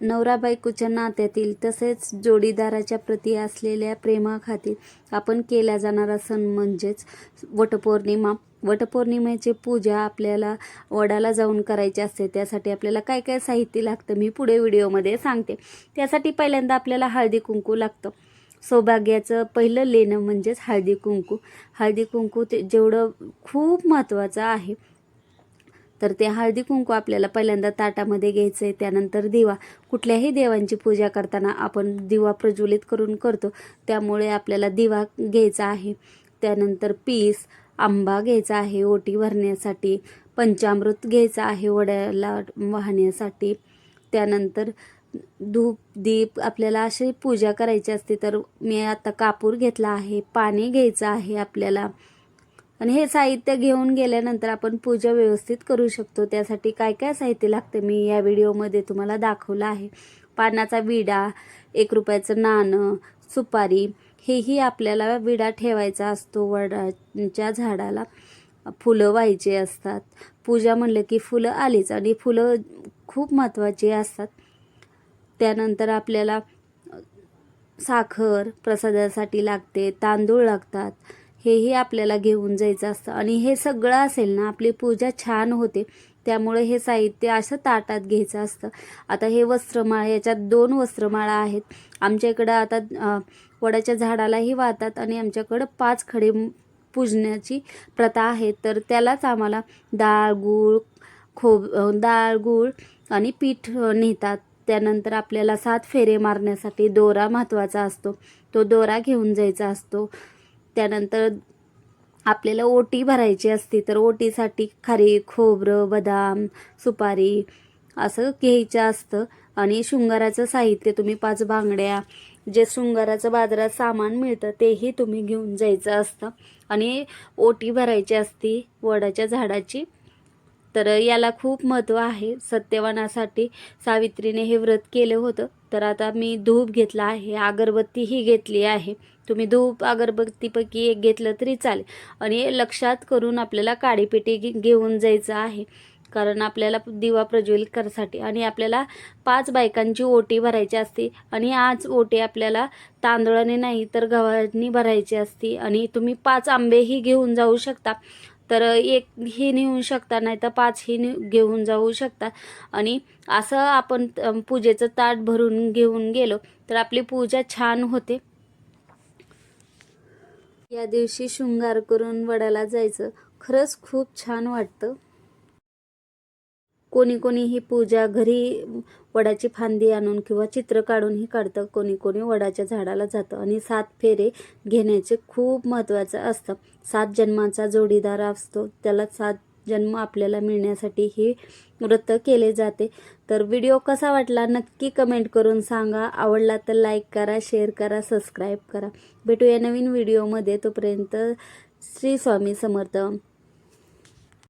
नवरा बायकोच्या नात्यातील तसेच जोडीदाराच्या प्रती असलेल्या प्रेमाखातील आपण केला जाणारा सण म्हणजेच वटपौर्णिमा. वटपौर्णिमेची पूजा आपल्याला वडाला जाऊन करायची असते. त्यासाठी आपल्याला काय काय साहित्य लागतं मी पुढे व्हिडिओमध्ये सांगते. त्यासाठी पहिल्यांदा आपल्याला हळदी कुंकू लागतं. सौभाग्याचं पहिलं लेणं म्हणजेच हळदी कुंकू. हळदी कुंकू ते जेवढं खूप महत्त्वाचं आहे तर ते हळदी कुंकू आपल्याला पहिल्यांदा ताटामध्ये घ्यायचं आहे त्यानंतर दिवा. कुठल्याही देवांची पूजा करताना आपण दिवा प्रज्वलित करून करतो त्यामुळे आपल्याला दिवा घ्यायचा आहे. त्यानंतर पीस आंबा घ्यायचा आहे ओटी भरण्यासाठी पंचामृत घ्यायचं आहे वड्याला वाहण्यासाठी. त्यानंतर धूप दीप आपल्याला अशी पूजा करायची असते तर मी आता कापूर घेतला आहे पाणी घ्यायचं आहे आपल्याला. आणि हे साहित्य घेऊन गेल्यानंतर आपण पूजा व्यवस्थित करू शकतो. त्यासाठी काय काय साहित्य लागते मी या व्हिडिओमध्ये तुम्हाला दाखवलं आहे. पानाचा विडा एक रुपयाचं नाणं सुपारी हेही आपल्याला विडा ठेवायचा असतो वडाच्या झाडाला. फुलं व्हायचे असतात. पूजा म्हणलं की फुलं आलीच आणि फुलं खूप महत्त्वाची असतात. त्यानंतर आपल्याला साखर प्रसादासाठी लागते तांदूळ लागतात. हेही आपल्याला घेऊन जायचं असतं. आणि हे सगळं असेल ना आपली पूजा छान होते. त्यामुळे हे साहित्य असं ताटात घ्यायचं असतं. आता हे वस्त्रमाळा याच्यात दोन वस्त्रमाळा आहेत. आमच्या इकडं आता वडाच्या झाडालाही वाहतात आणि आमच्याकडं पाच खडे पूजण्याची प्रथा आहे. तर त्यालाच आम्हाला डाळ गूळ खोब डाळ गूळ आणि पीठ नेतात. त्यानंतर आपल्याला सात फेरे मारण्यासाठी दोरा महत्त्वाचा असतो. तो दोरा घेऊन जायचा असतो. त्यानंतर आपल्याला ओटी भरायची असते तर ओटीसाठी खारी खोबरं बदाम सुपारी असं घ्यायचं असतं. आणि शृंगाराचं साहित्य तुम्ही पाच बांगड्या जे शृंगाराचं बाजारात सामान मिळतं तेही तुम्ही घेऊन जायचं असतं. आणि ओटी भरायची असती वडाच्या झाडाची तर याला खूप महत्त्व आहे. सत्यवानासाठी सावित्रीने हे व्रत केलं होतं. तर आता मी धूप घेतला आहे. अगरबत्तीही घेतली आहे. तुम्ही धूप अगरबत्तीपैकी एक घेतलं तरी चालेल. आणि लक्षात करून आपल्याला काडीपेटी घे- घेऊन जायचं आहे. कारण आपल्याला दिवा प्रज्वलित करायसाठी आणि आपल्याला पाच बायकांची ओटी भरायची असते. आणि आज ओटी आपल्याला तांदळाने नाही तर गव्हाने भरायची असते. आणि तुम्ही पाच आंबेही घेऊन जाऊ शकता. तर एक ही नेऊ शकता नाही तर पाच ही घेऊन जाऊ शकता. आणि असं आपण पूजेचं ताट भरून घेऊन गेलो तर आपली पूजा छान होते. या दिवशी शृंगार करून वडाला जायचं. खरंच खूप छान वाटतं. कोणी कोणी ही पूजा घरी वडाची फांदी आणून किंवा चित्र काढूनही काढतं. कोणी कोणी वडाच्या झाडाला जातं. आणि सात फेरे घेण्याचे खूप महत्त्वाचं असतं. सात जन्माचा जोडीदार असतो. त्याला सात जन्म आपल्याला मिळण्यासाठी ही व्रत केले जाते. तर व्हिडिओ कसा वाटला नक्की कमेंट करून सांगा. आवडला तर लाईक करा शेअर करा सबस्क्राईब करा. भेटूया नवीन व्हिडिओमध्ये. तोपर्यंत श्री स्वामी समर्थ.